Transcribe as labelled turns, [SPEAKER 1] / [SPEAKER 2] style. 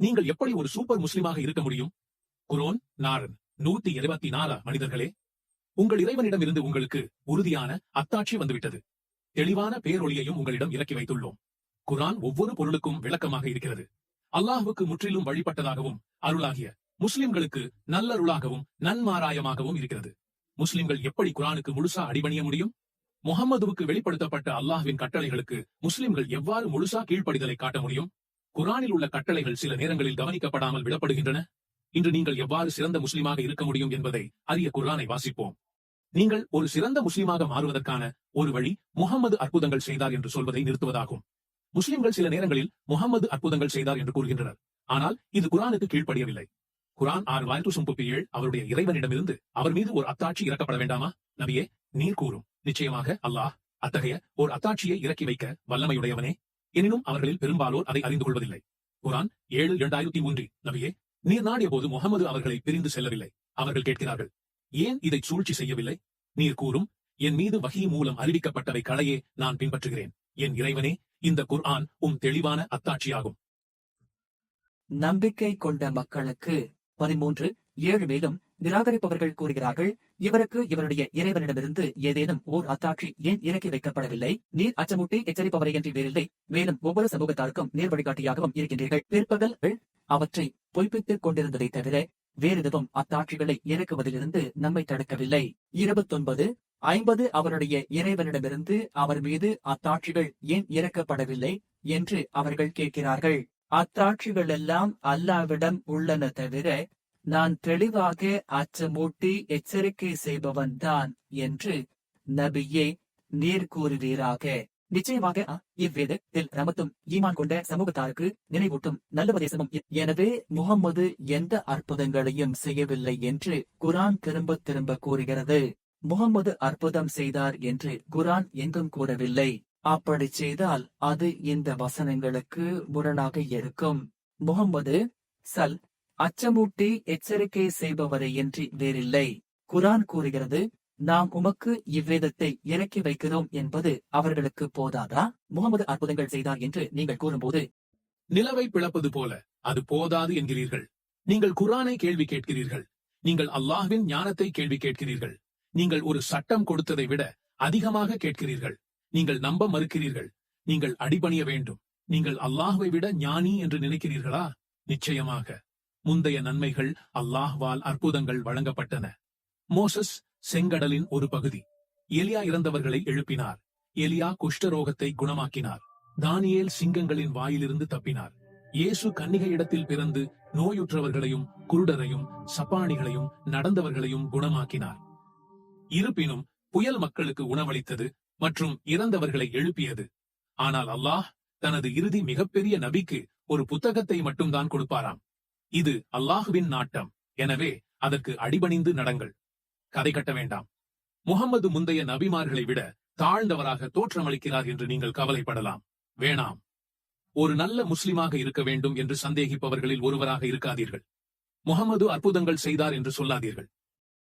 [SPEAKER 1] நீங்கள் எப்படி ஒரு சூப்பர் முஸ்லிமாக இருக்க முடியும்? குரோன் நாரன் நூத்தி இருபத்தி நாலா மனிதர்களே உங்கள் இறைவனிடமிருந்து உங்களுக்கு உறுதியான அத்தாட்சி வந்துவிட்டது. தெளிவான பேரொழியையும் உங்களிடம் இறக்கி வைத்துள்ளோம். குரான் ஒவ்வொரு பொருளுக்கும் விளக்கமாக இருக்கிறது. அல்லாஹுக்கு முற்றிலும் வழிபட்டதாகவும் அருளாகிய முஸ்லிம்களுக்கு நல்லருளாகவும் நன்மாராயமாகவும் இருக்கிறது. முஸ்லிம்கள் எப்படி குரானுக்கு முழுசா அடிபணிய முடியும்? முகம்மதுவுக்கு வெளிப்படுத்தப்பட்ட அல்லாஹ்வின் கட்டளைகளுக்கு முஸ்லிம்கள் எவ்வாறு முழுசா கீழ்ப்படிதலை காட்ட முடியும்? குரானில் உள்ள கட்டளைகள் சில நேரங்களில் கவனிக்கப்படாமல் விடப்படுகின்றன. இன்று நீங்கள் எவ்வாறு சிறந்த முஸ்லிமாக இருக்க முடியும் என்பதை அறிய குரானை வாசிப்போம். நீங்கள் ஒரு சிறந்த முஸ்லிமாக மாறுவதற்கான ஒரு வழி முகம்மது அற்புதங்கள் செய்தார் என்று சொல்வதை நிறுத்துவதாகும். முஸ்லிம்கள் சில நேரங்களில் முகம்மது அற்புதங்கள் செய்தார் என்று கூறுகின்றனர். ஆனால் இது குரானுக்கு கீழ்ப்படியவில்லை. குரான் ஆறு வாய்ப்பு முப்பத்தி ஏழு அவருடைய இறைவனிடமிருந்து அவர் மீது ஒரு அத்தாட்சி இறக்கப்பட வேண்டாமா? நபியே நீர் கூறும். நிச்சயமாக அல்லாஹ் அத்தகைய ஒரு அத்தாட்சியை இறக்கி வைக்க வல்லமையுடையவனே எனினும் அவர்களில் பெரும்பாலோர் அதை அறிந்து கொள்வதில்லை குரான் ஏழு இரண்டாயிரத்தி மூன்றில் நபியே நீர் நாடிய போது முகமது அவர்களை பிரிந்து செல்லவில்லை. அவர்கள் கேட்கிறார்கள் ஏன் இதை சூழ்ச்சி செய்யவில்லை? நீர் கூறும் என் மீது வகி மூலம் அறிவிக்கப்பட்டவை களையே நான் பின்பற்றுகிறேன். என் இறைவனே இந்த குர்ஆன் உம் தெளிவான அத்தாட்சியாகும்.
[SPEAKER 2] நம்பிக்கை கொண்ட மக்களுக்கு பதிமூன்று ஏழு மேலும் நிராகரிப்பவர்கள் கூறுகிறார்கள் இவருக்கு இவருடைய இறைவனிடமிருந்து ஏதேனும் ஓர் அத்தாட்சி ஏன் இறக்கி வைக்கப்படவில்லை? நீர் அச்சமூட்டி எச்சரிப்பவரை என்று வேறில்லை. மேலும் ஒவ்வொரு சமூகத்தாருக்கும் நேர் வழிகாட்டியாகவும் இருக்கின்றீர்கள். பிற்பகல் அவற்றை பொய்ப்பித்துக் கொண்டிருந்ததை தவிர வேறெதுவும் அத்தாட்சிகளை இறக்குவதிலிருந்து நம்மை தடுக்கவில்லை. இருபத்தொன்பது. ஐம்பது. அவருடைய இறைவனிடமிருந்து அவர் மீது அத்தாட்சிகள் ஏன் இறக்கப்படவில்லை என்று அவர்கள் கேட்கிறார்கள். அத்தாட்சிகள் எல்லாம் அல்லாவிடம் உள்ளன தவிர நான் தெளிவாக அச்சமூட்டி எச்சரிக்கை செய்பவன் தான் என்று நபியே நீர் கூறுவீராக. நிச்சயமாக இவ்வேதத்தில் ரமத்தும் ஈமான் கொண்ட சமூகத்தாருக்கு நினைவூட்டும் நல்ல உபதேசமும் எனவே முகம்மது எந்த அற்புதங்களையும் செய்யவில்லை என்று குரான் திரும்ப திரும்ப கூறுகிறது. முகம்மது அற்புதம் செய்தார் என்று குரான் எங்கும் கூறவில்லை. அப்படி செய்தால் அது இந்த வசனங்களுக்கு முரணாக இருக்கும். முகம்மது சல் அச்சமூட்டி எச்சரிக்கை செய்பவரை என்று வேறில்லை. குரான் கூறுகிறது நாம் உமக்கு இவ்வேதத்தை இறக்கி வைக்கிறோம் என்பது அவர்களுக்கு போதாதா? முகமது அற்புதங்கள் செய்தார் என்று நீங்கள் கூறும்போது
[SPEAKER 1] நிலவை பிளப்பது போல அது போதாது என்கிறீர்கள். நீங்கள் குரானை கேள்வி கேட்கிறீர்கள். நீங்கள் அல்லாஹ்வின் ஞானத்தை கேள்வி கேட்கிறீர்கள். நீங்கள் ஒரு சட்டம் கொடுத்ததை விட அதிகமாக கேட்கிறீர்கள். நீங்கள் நம்ப மறுக்கிறீர்கள். நீங்கள் அடிபணிய வேண்டும். நீங்கள் அல்லாஹுவை விட ஞானி என்று நினைக்கிறீர்களா? நிச்சயமாக. முந்தைய நன்மைகள் அல்லாஹ்வால் அற்புதங்கள் வழங்கப்பட்டன. மோசஸ் செங்கடலின் ஒரு பகுதி. எலியா இறந்தவர்களை எழுப்பினார். எலியா குஷ்டரோகத்தை குணமாக்கினார். தானியேல் சிங்கங்களின் வாயிலிருந்து தப்பினார். இயேசு கன்னிகையிடத்தில் பிறந்து நோயுற்றவர்களையும் குருடரையும் சப்பானிகளையும் நடந்தவர்களையும் குணமாக்கினார். இருப்பினும் புயல் மக்களுக்கு உணவளித்தது மற்றும் இறந்தவர்களை எழுப்பியது. ஆனால் அல்லாஹ் தனது இறுதி மிகப்பெரிய நபிக்கு ஒரு புத்தகத்தை மட்டும்தான் கொடுப்பாராம். இது அல்லாஹுவின் நாட்டம். எனவே அதற்கு அடிபணிந்து நடங்கள். கதை கட்ட வேண்டாம். முகம்மது முந்தைய நபிமார்களை விட தாழ்ந்தவராக தோற்றமளிக்கிறார் என்று நீங்கள் கவலைப்படலாம். வேணாம். ஒரு நல்ல முஸ்லிமாக இருக்க வேண்டும் என்று சந்தேகிப்பவர்களில் ஒருவராக இருக்காதீர்கள். முகமது அற்புதங்கள் செய்தார் என்று சொல்லாதீர்கள்.